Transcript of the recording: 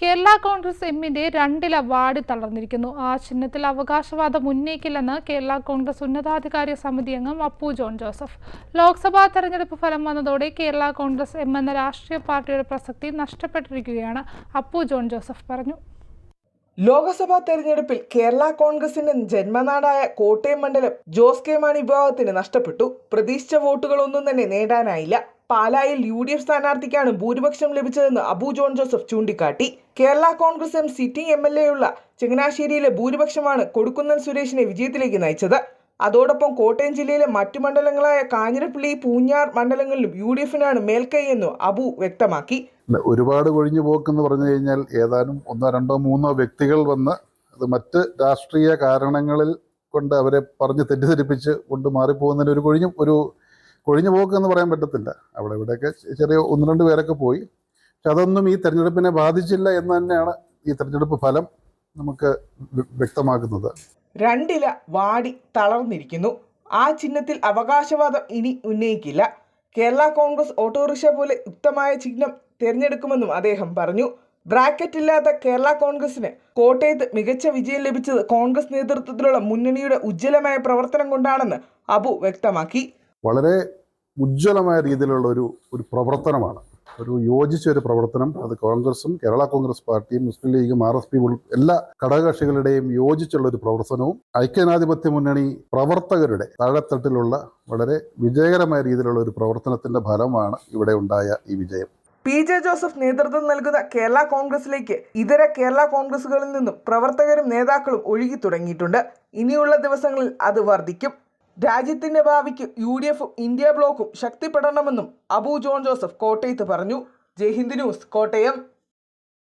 കേരള കോൺഗ്രസ് എമ്മിന്റെ രണ്ടില വാടി തളർന്നിരിക്കുന്നു. ആ ചിഹ്നത്തിൽ അവകാശവാദം ഉന്നയിക്കില്ലെന്ന് കേരള കോൺഗ്രസ് ഉന്നതാധികാര സമിതി അംഗം അപ്പു ജോൺ ജോസഫ്. ലോക്സഭാ തെരഞ്ഞെടുപ്പ് ഫലം വന്നതോടെ കേരള കോൺഗ്രസ് എം എന്ന രാഷ്ട്രീയ പാർട്ടിയുടെ പ്രസക്തി നഷ്ടപ്പെട്ടിരിക്കുകയാണ്. അപ്പു ജോൺ ജോസഫ് പറഞ്ഞു. ലോക്സഭാ തെരഞ്ഞെടുപ്പിൽ കേരള കോൺഗ്രസിന്റെ ജന്മനാടായ കോട്ടയം മണ്ഡലം ജോസ് കെ മാണി വിഭാഗത്തിന് നഷ്ടപ്പെട്ടു. പ്രതീക്ഷിച്ച വോട്ടുകളൊന്നും തന്നെ നേടാനായില്ല. പാലായിൽ യു ഡി എഫ് സ്ഥാനാർത്ഥിക്കാണ് ഭൂരിപക്ഷം ലഭിച്ചതെന്ന് അബു ജോൺ ജോസഫ് ചൂണ്ടിക്കാട്ടി. Kerala Congress M sitting M L A ഉള്ള ചങ്ങനാശ്ശേരിയിലെ ഭൂരിപക്ഷമാണ് കൊടുക്കുന്നൻ സുരേഷിനെ വിജയത്തിലേക്ക് നയിച്ചത്. അതോടൊപ്പം കോട്ടയം ജില്ലയിലെ മറ്റു മണ്ഡലങ്ങളായ കാഞ്ഞിരപ്പള്ളി പൂഞ്ഞാർ മണ്ഡലങ്ങളിലും യു ഡി എഫിനാണ് മേൽക്കൈയെന്നും അബു വ്യക്തമാക്കി. ഒരുപാട് കൊഴിഞ്ഞു പോക്കെന്ന് പറഞ്ഞു കഴിഞ്ഞാൽ ഏതാനും ഒന്നോ രണ്ടോ മൂന്നോ വ്യക്തികൾ വന്ന് അത് മറ്റ് രാഷ്ട്രീയ കാരണങ്ങളിൽ കൊണ്ട് അവരെ പറഞ്ഞ് തെറ്റിദ്ധരിപ്പിച്ച് കൊണ്ട് മാറിപ്പോകുന്നതിന് ഒരു കൊഴിഞ്ഞു ഒരു കൊഴിഞ്ഞു പോക്ക് എന്ന് പറയാൻ പറ്റത്തില്ല. അവിടെ ഇവിടെയൊക്കെ ചെറിയ ഒന്ന് രണ്ട് പേരൊക്കെ പോയി. പക്ഷെ അതൊന്നും ഈ തെരഞ്ഞെടുപ്പിനെ ബാധിച്ചില്ല എന്ന് തന്നെയാണ് ഈ തെരഞ്ഞെടുപ്പ് ഫലം നമുക്ക് വ്യക്തമാക്കുന്നത്. രണ്ടില വാടി തളർന്നിരിക്കുന്നു. ആ ചിഹ്നത്തിൽ അവകാശവാദം ഇനി ഉന്നയിക്കില്ല. കേരള കോൺഗ്രസ് ഓട്ടോറിക്ഷ പോലെ യുക്തമായ ചിഹ്നം തിരഞ്ഞെടുക്കുമെന്നും അദ്ദേഹം പറഞ്ഞു. ബ്രാക്കറ്റ് ഇല്ലാത്ത കേരള കോൺഗ്രസിന് കോട്ടയത്ത് മികച്ച വിജയം ലഭിച്ചത് കോൺഗ്രസ് നേതൃത്വത്തിലുള്ള മുന്നണിയുടെ ഉജ്ജ്വലമായ പ്രവർത്തനം കൊണ്ടാണെന്ന് അബു വ്യക്തമാക്കി. വളരെ ഉജ്ജ്വലമായ രീതിയിലുള്ള ഒരു ഒരു പ്രവർത്തനമാണ്. ഒരു യോജിച്ച ഒരു പ്രവർത്തനം. അത് കോൺഗ്രസും കേരള കോൺഗ്രസ് പാർട്ടിയും മുസ്ലിം ലീഗും ആർ എസ് പി എല്ലാ ഘടകകക്ഷികളുടെയും യോജിച്ചുള്ള ഒരു പ്രവർത്തനവും ഐക്യനാധിപത്യ മുന്നണി പ്രവർത്തകരുടെ താഴെത്തട്ടിലുള്ള വളരെ വിജയകരമായ രീതിയിലുള്ള ഒരു പ്രവർത്തനത്തിന്റെ ഫലമാണ് ഇവിടെ ഉണ്ടായ ഈ വിജയം. പി. ജെ. ജോസഫ് നേതൃത്വം നൽകുന്ന കേരള കോൺഗ്രസിലേക്ക് ഇതര കേരള കോൺഗ്രസുകളിൽ നിന്നും പ്രവർത്തകരും നേതാക്കളും ഒഴുകി തുടങ്ങിയിട്ടുണ്ട്. ഇനിയുള്ള ദിവസങ്ങളിൽ അത് വർദ്ധിക്കും. രാജ്യത്തിന്റെ ഭാവിക്ക് യു ഡി എഫും ഇന്ത്യ ബ്ലോക്കും ശക്തിപ്പെടണമെന്നും അബു ജോൺ ജോസഫ് കോട്ടയത്ത് പറഞ്ഞു. ജയ്ഹിന്ദ് ന്യൂസ് കോട്ടയം.